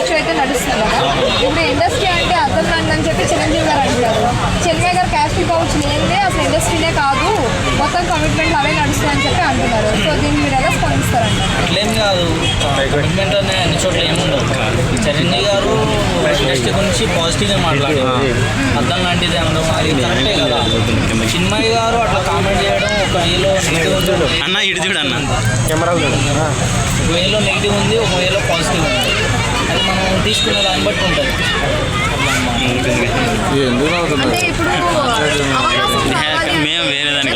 Issue అయితే నడుస్తుంది కదా. ఇప్పుడు ఇండస్ట్రీ అంటే అర్థం అని చెప్పి చిరంజీవి గారు అంటారు చిరంజీవి గారు క్యాస్ట్ పౌచ్ లేనిదే అసలు ఇండస్ట్రీనే కాదు. మొత్తం కమిట్మెంట్ అవే నడుస్తాయని చెప్పి అంటున్నారు. సో దీన్ని మీరు ఎలా స్పందిస్తారంటారు అట్లేం కాదు. కమిట్మెంట్ అనే అన్ని చోట్ల ఏముండదు చిరంజీవి గారు ఇండస్ట్రీ గురించి పాజిటివ్గా మాట్లాడారు. అర్థం లాంటిది అనడం అది కరెక్టే కదా. చిన్మయ్య గారు అట్లా కామెంట్ చేయడం ఒక వేలో నెగిటివ్ ఉంది. అన్న ఇటు చూడు అన్న. ఒక వేలో నెగిటివ్ ఉంది ఒక వేలో పాజిటివ్ ఉంది. అది మనం తీసుకునే దాన్ని బట్టి ఉంటుంది. మేము వేరే దానికి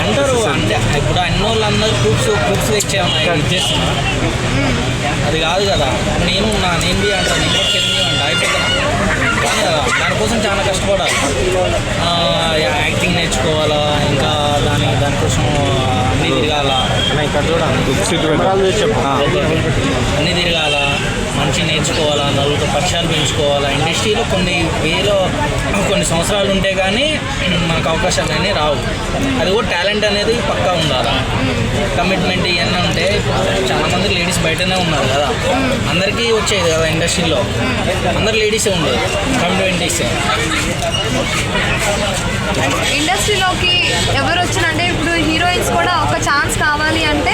అంటారు అంటే ఇప్పుడు అన్ని వాళ్ళు అందరూ గ్రూప్స్ గ్రూప్స్ తెచ్చేమన్నా ఇచ్చేస్తున్నా అది కాదు కదా. నేను ఉన్నా నేను బి అంటాను నేను కూడా చిరంజీవి అంట అయిపోతున్నా కానీ కదా దానికోసం చాలా కష్టపడాలి. ఆ, యాక్టింగ్ నేర్చుకోవాలా? దానికోసం అన్నీ తిరగాల. అన్నీ తిరగాల. మంచి నేర్చుకోవాలా నలుగురితో పరిచయాలు పెంచుకోవాలా. ఇండస్ట్రీలో కొన్ని వేలో కొన్ని సంవత్సరాలు ఉంటే కానీ మనకు అవకాశాలు అనేవి రావు. అది కూడా టాలెంట్ అనేది పక్కా ఉండాలి? కమిట్మెంట్ ఇవన్నీ ఉంటే చాలా మంది లేడీస్ బయటనే ఉన్నారు కదా. అందరికీ వచ్చేది కదా ఇండస్ట్రీలో. అందరు లేడీసే ఉండేది. కమిట్మెంట్ ఇస్తే. ఇండస్ట్రీలోకి ఎవరు వచ్చినంటే ఇప్పుడు హీరోయిన్స్ కూడా ఒక ఛాన్స్ కావాలి అంటే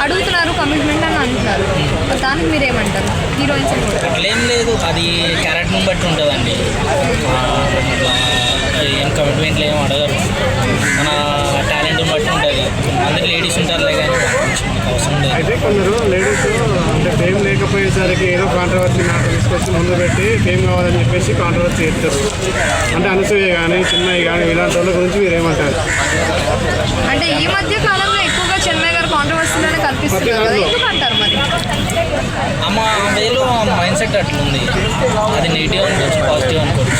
అడుగుతున్నారు కమిట్మెంట్ అని అంటున్నారు దానికి మీరేమంటారు హీరోయిన్స్ కూడా. అట్లేం లేదు. అది క్యారెక్టర్ని బట్టి ఉంటుందండి. ఏం కమిట్మెంట్లు ఏం అడగరు. మన టాలెంట్ని బట్టి ఉంటుంది. అందరు లేడీస్ ఉంటారులే కానీ అవసరం లేదు. అయితే కొందరు లేడీస్ అంటే ఫేమ్ లేకపోయేసరికి ఏదో కాంట్రవర్సీ నాకు తీసుకొచ్చి ముందు పెట్టి ఫేమ్ కావాలని చెప్పేసి కాంట్రవర్సీ చేస్తారు. అంటే అనసూయ కానీ చిన్నయ్య కానీ ఇలాంటి వాళ్ళ గురించి మీరు ఏమంటారు కాంట్రవర్సీలోనే కనిపిస్తున్నారు కదా. ఎందుకు అంటారు మరి? అమ్మ వేలో మైండ్ సెట్ అట్లుంది. అది నెగిటివ్ అనుకోవచ్చు పాజిటివ్ అనుకోవచ్చు.